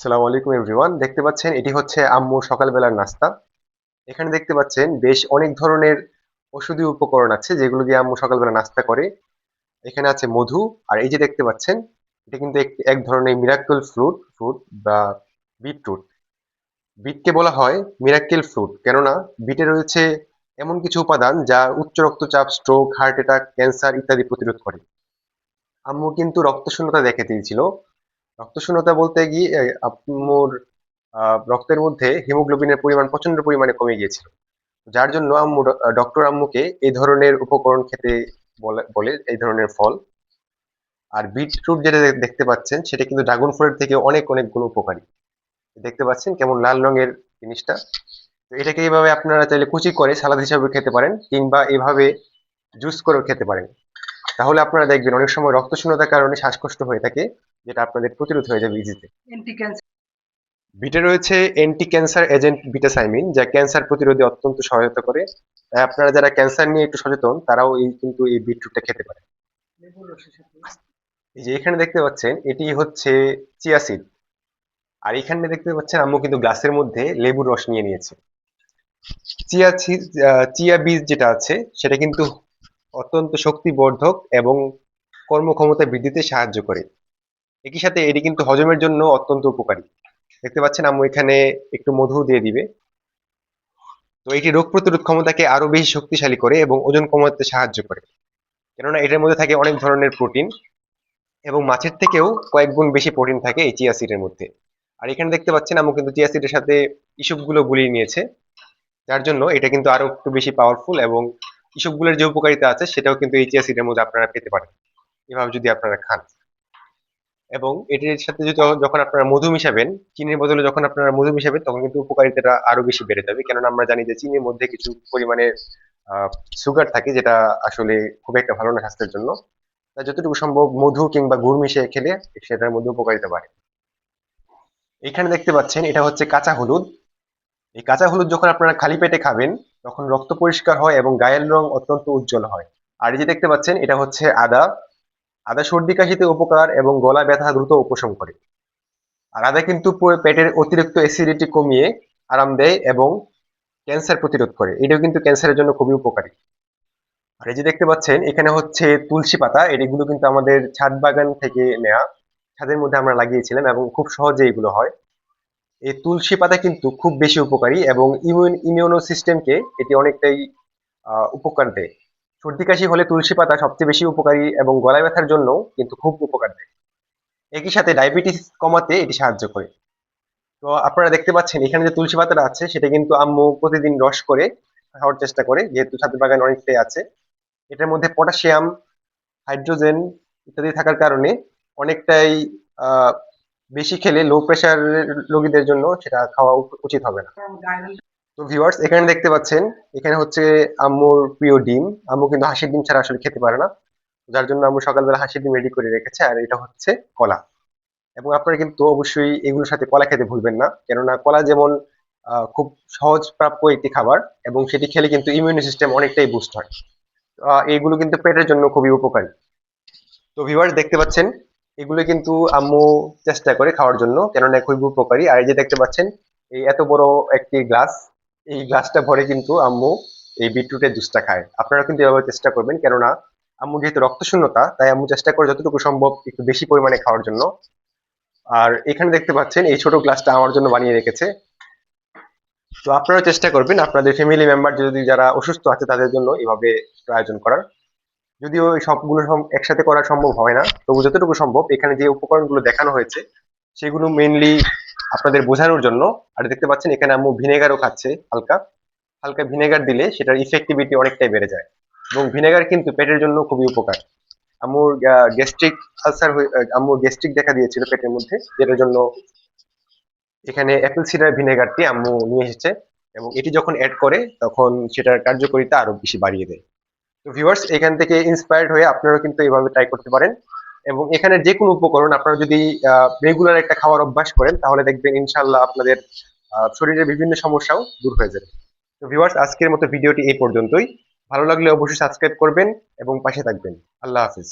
আসসালামু আলাইকুম এভরিওয়ান। দেখতে পাচ্ছেন, এটি হচ্ছে আম্মুর সকালবেলার নাস্তা। এখানে দেখতে পাচ্ছেন, বেশ অনেক ধরনের ওষুধি উপকরণ আছে, যেগুলো দিয়ে আম্মু সকালবেলা নাস্তা করে। এখানে আছে মধু, আর এই যে দেখতে পাচ্ছেন, এটা কিন্তু এক ধরনের মিরাক্কেল ফ্রুট ফ্রুট বা বিটরুট বিটকে বলা হয় মিরাক্কেল ফ্রুট কেননা বিটে রয়েছে এমন কিছু উপাদান যা উচ্চ রক্তচাপ স্ট্রোক হার্ট অ্যাটাক ক্যান্সার ইত্যাদি প্রতিরোধ করে। আম্মু কিন্তু রক্তশূন্যতা দেখে দিয়েছিল রক্তশূন্যতা বলতে গিয়ে আম্মুর রক্তের মধ্যে হিমোগ্লোবিনের পরিমাণ প্রচণ্ড পরিমাণে কমে গিয়েছিল। যার জন্য আম্মু ডক্টর আম্মুকে এই ধরনের উপকরণ খেতে বলে এই ধরনের ফল। আর বিটরুট যেটা দেখতে পাচ্ছেন, সেটা কিন্তু ড্রাগন ফলের থেকে অনেক অনেক গুণ উপকারী। দেখতে পাচ্ছেন কেমন লাল রঙের জিনিসটা। তো এটাকে এইভাবে আপনারা চাইলে কুচি করে সালাদ হিসাবে খেতে পারেন, কিংবা এভাবে জুস করেও খেতে পারেন। তাহলে আপনারা দেখবেন অনেক সময় রক্তশূন্যতার কারণে শ্বাসকষ্ট হয়ে থাকে। যেটা আপনাদের প্রতিরোধ হয়ে যাবে ইজিতে বিটে রয়েছে অ্যান্টি ক্যান্সার এজেন্ট বিটাসাইমিন যা ক্যান্সার প্রতিরোধে অত্যন্ত সহায়তা করে। তাই আপনারা যারা ক্যান্সার নিয়ে একটু সচেতন তারাও এই কিন্তু এই বিটরুটটা খেতে পারে এই যে এখানে দেখতে পাচ্ছেন এটি হচ্ছে চিয়া সিড আর এখানে দেখতে পাচ্ছেন আম্মু কিন্তু গ্লাসের মধ্যে লেবুর রস নিয়ে নিয়েছে। চিয়া চিয়া বীজ যেটা আছে সেটা কিন্তু অত্যন্ত শক্তিবর্ধক এবং কর্মক্ষমতা বৃদ্ধিতে সাহায্য করে। একই সাথে এটি কিন্তু হজমের জন্য অত্যন্ত উপকারী। দেখতে পাচ্ছেন আম্মু এখানে একটু মধু দিয়ে দিবে। তো এটি রোগ প্রতিরোধ ক্ষমতাকে আরও বেশি শক্তিশালী করে এবং ওজন কমাতে সাহায্য করে। কেননা এটার মধ্যে থাকে অনেক ধরনের প্রোটিন এবং মাছের থেকেও কয়েক গুণ বেশি প্রোটিন থাকে এই চিয়া সিডের মধ্যে। আর এখানে দেখতে পাচ্ছেন আম্মু কিন্তু চিয়া সিডের সাথে ইসবগুলো গুলিয়ে নিয়েছে, যার জন্য এটা কিন্তু আরও একটু বেশি পাওয়ারফুল এবং ইসবগুলোর যে উপকারিতা আছে সেটাও কিন্তু এই চিয়া সিডের মধ্যে আপনারা পেতে পারেন। এভাবে যদি আপনারা খান। এবং এটির সাথে যদি যখন আপনারা মধু মিশাবেন, চিনির বদলে যখন আপনারা মধু মিশাবেন, তখন কিন্তু উপকারিতাটা আরও বেশি বেড়ে যাবে। কেননা আমরা জানি যে চিনির মধ্যে কিছু পরিমাণে সুগার থাকে, যেটা আসলে খুব একটা ভালো না স্বাস্থ্যের জন্য। তাই যতটুকু সম্ভব মধু কিংবা গুড় মিশিয়ে খেলে সেটার মধ্যে উপকারিতা বাড়ে। এখানে দেখতে পাচ্ছেন, এটা হচ্ছে কাঁচা হলুদ। এই কাঁচা হলুদ যখন আপনারা খালি পেটে খাবেন, তখন রক্ত পরিষ্কার হয় এবং গায়ের রং অত্যন্ত উজ্জ্বল হয়। আর এই যে দেখতে পাচ্ছেন, এটা হচ্ছে আদা। আদা সর্দি কাশিতে উপকার এবং গলা ব্যথা দ্রুত উপশম করে। আর আদা কিন্তু পেটের অতিরিক্ত অ্যাসিডিটি কমিয়ে আরাম দেয় এবং ক্যান্সার প্রতিরোধ করে। এটাও কিন্তু ক্যান্সারের জন্য খুবই উপকারী। আর এই যে দেখতে পাচ্ছেন, এখানে হচ্ছে তুলসী পাতা। এগুলো কিন্তু আমাদের ছাদ বাগান থেকে নেওয়া ছাদের মধ্যে আমরা লাগিয়েছিলাম এবং খুব সহজে এগুলো হয়। এই তুলসী পাতা কিন্তু খুব বেশি উপকারী এবং ইমিউন ইমিউনো সিস্টেমকে এটি অনেকটাই উপকার দেয়। সর্দি কাশি হলে তুলসী পাতা সবচেয়ে বেশি উপকারী এবং গলায় ব্যথার জন্য কিন্তু খুব উপকার দেয়। একই সাথে ডায়াবেটিস কমাতে এটি সাহায্য করে। তো আপনারা দেখতে পাচ্ছেন, এখানে যে তুলসী পাতাটা আছে, সেটা কিন্তু আম্মু প্রতিদিন রস করে খাওয়ার চেষ্টা করে, যেহেতু ছাদের বাগান অনেকটাই আছে। এটার মধ্যে পটাশিয়াম, হাইড্রোজেন ইত্যাদি থাকার কারণে অনেকটাই বেশি খেলে লো প্রেশার রোগীদের জন্য সেটা খাওয়া উচিত হবে না। গায়ে তো ভিউয়ার্স এখানে দেখতে পাচ্ছেন, এখানে হচ্ছে আম্মুর প্রিয় ডিম। আম্মু কিন্তু হাঁসের ডিম ছাড়া আসলে খেতে পারে না। যার জন্য আম্মু সকালবেলা হাসির ডিম রেডি করে রেখেছে, আর এটা হচ্ছে কলা। এবং আপনারা কিন্তু অবশ্যই এগুলোর সাথে কলা খেতে ভুলবেন না। কেননা কলা যেমন খুব সহজ প্রাপ্য একটি খাবার, এবং সেটি খেলে কিন্তু ইমিউনি সিস্টেম অনেকটাই বুস্ট হয়। এইগুলো কিন্তু পেটের জন্য খুবই উপকারী। তো ভিউয়ার্স দেখতে পাচ্ছেন, এগুলো কিন্তু আম্মু চেষ্টা করে খাওয়ার জন্য, কেননা খুবই উপকারী। আর এই যে দেখতে পাচ্ছেন, এই এত বড় একটি গ্লাস এই গ্লাসটা ভরে কিন্তু আম্মু এই বিটরুটের জুসটা খায়। আপনারা কিন্তু এভাবে চেষ্টা করবেন, কেননা আম্মু যেহেতু রক্তশূন্যতা, তাই আম্মু চেষ্টা করে যতটুকু সম্ভব একটু বেশি পরিমাণে খাওয়ার জন্য। আর এখানে দেখতে পাচ্ছেন, এই ছোট গ্লাসটা আমার জন্য বানিয়ে রেখেছে। তো আপনারা চেষ্টা করবেন আপনাদের ফ্যামিলি মেম্বার যদি যারা অসুস্থ আছে তাদের জন্য এভাবে আয়োজন করার। যদিও এই সবগুলো একসাথে করা সম্ভব হয় না, তবু যতটুকু সম্ভব এখানে যে উপকরণগুলো দেখানো হয়েছে, সেগুলো মেইনলি আপনাদের বোঝানোর জন্য। আর দেখতে পাচ্ছেন, এখানে আম্মু ভিনেগারও খাচ্ছে হালকা। হালকা ভিনেগার দিলে সেটার ইফেক্টিভিটি অনেকটাই বেড়ে যায়। এবং ভিনেগার কিন্তু পেটের জন্য খুবই উপকার। আম্মুর গ্যাস্ট্রিক আলসার আম্মুর গ্যাস্ট্রিক দেখা দিয়েছিল পেটের মধ্যে। যেটার জন্য এখানে অ্যাপেল সিডার ভিনেগারটি আম্মু নিয়ে এসেছে। এবং এটি যখন অ্যাড করে, তখন সেটার কার্যকারিতা আরও বেশি বাড়িয়ে দেয়। তো ভিউয়ার্স এখান থেকে ইন্সপায়ার্ড হয়ে আপনারাও কিন্তু এভাবে ট্রাই করতে পারেন। এবং এখানে যে কোনো উপকরণ আপনারা যদি রেগুলার একটা খাওয়ার অভ্যাস করেন, তাহলে দেখবেন ইনশাল্লাহ আপনাদের শরীরের বিভিন্ন সমস্যাও দূর হয়ে যাবে। তো ভিউয়ার্স আজকের মতো ভিডিওটি এই পর্যন্তই। ভালো লাগলে অবশ্যই সাবস্ক্রাইব করবেন এবং পাশে থাকবেন। আল্লাহ হাফিজ।